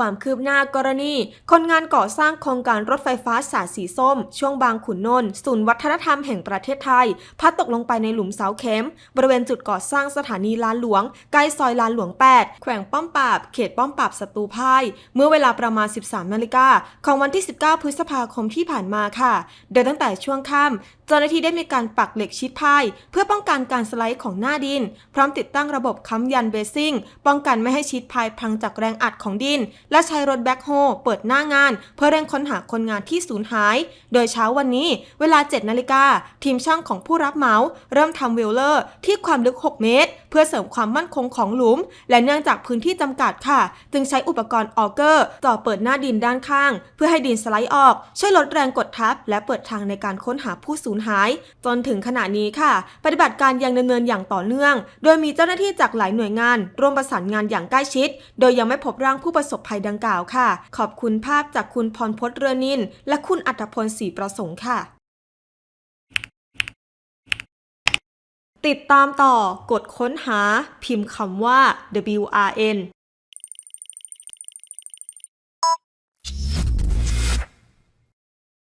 ความคืบหน้ากรณี คนงานก่อสร้างโครงการรถไฟฟ้าสายสีส้ม ช่วงบางขุนนนท์ศูนย์วัฒนธรรมแห่งประเทศไทยพัดตกลงไปในหลุมเสาเข็ม บริเวณจุดก่อสร้างสถานีลานหลวงใกล้ซอยลานหลวง 8 แขวงป้อมปราบ เขตป้อมปราบศัตรูพ่าย เมื่อเวลาประมาณ 13 นาฬิกาของวันที่ 19 พฤษภาคมที่ผ่านมาค่ะ โดยตั้งแต่ช่วงค่ำเจ้าหน้าที่ได้มีการปักเหล็กชิดพาย เพื่อป้องกันการสไลด์ของหน้าดิน พร้อมติดตั้งระบบค้ำยันเบสซิ่งป้องกันไม่ให้ชิดพายพังจากแรงอัดของดินและใช้รถแบ็คโฮเปิดหน้างาน เพื่อเร่งค้นหาคนงานที่สูญหาย โดยเช้าวันนี้ เวลา 7 นาฬิกา ทีมช่างของผู้รับเหมา เริ่มทำเวลเลอร์ที่ความลึก 6 เมตร เพื่อเสริมความมั่นคงของหลุม และเนื่องจากพื้นที่จำกัดค่ะ จึงใช้อุปกรณ์ออเกอร์ต่อเปิดหน้าดินด้านข้าง เพื่อให้ดินสไลด์ออก ช่วยลดแรงกดทับ และเปิดทางในการค้นหาผู้สูญหาย จนถึงขณะนี้ค่ะ ปฏิบัติการยังดำเนินอย่างต่อเนื่อง โดยมีเจ้าหน้าที่จากหลายหน่วยงาน ร่วมประสานงานอย่างใกล้ชิด โดยยังไม่พบร่างผู้ประสบภัยดังกล่าวค่ะ ขอบคุณภาพจากคุณพรพศเรือนิน และคุณอัตพลศรีประสงค์ค่ะ ติดตามต่อกดค้นหาพิมพ์คำว่า WRN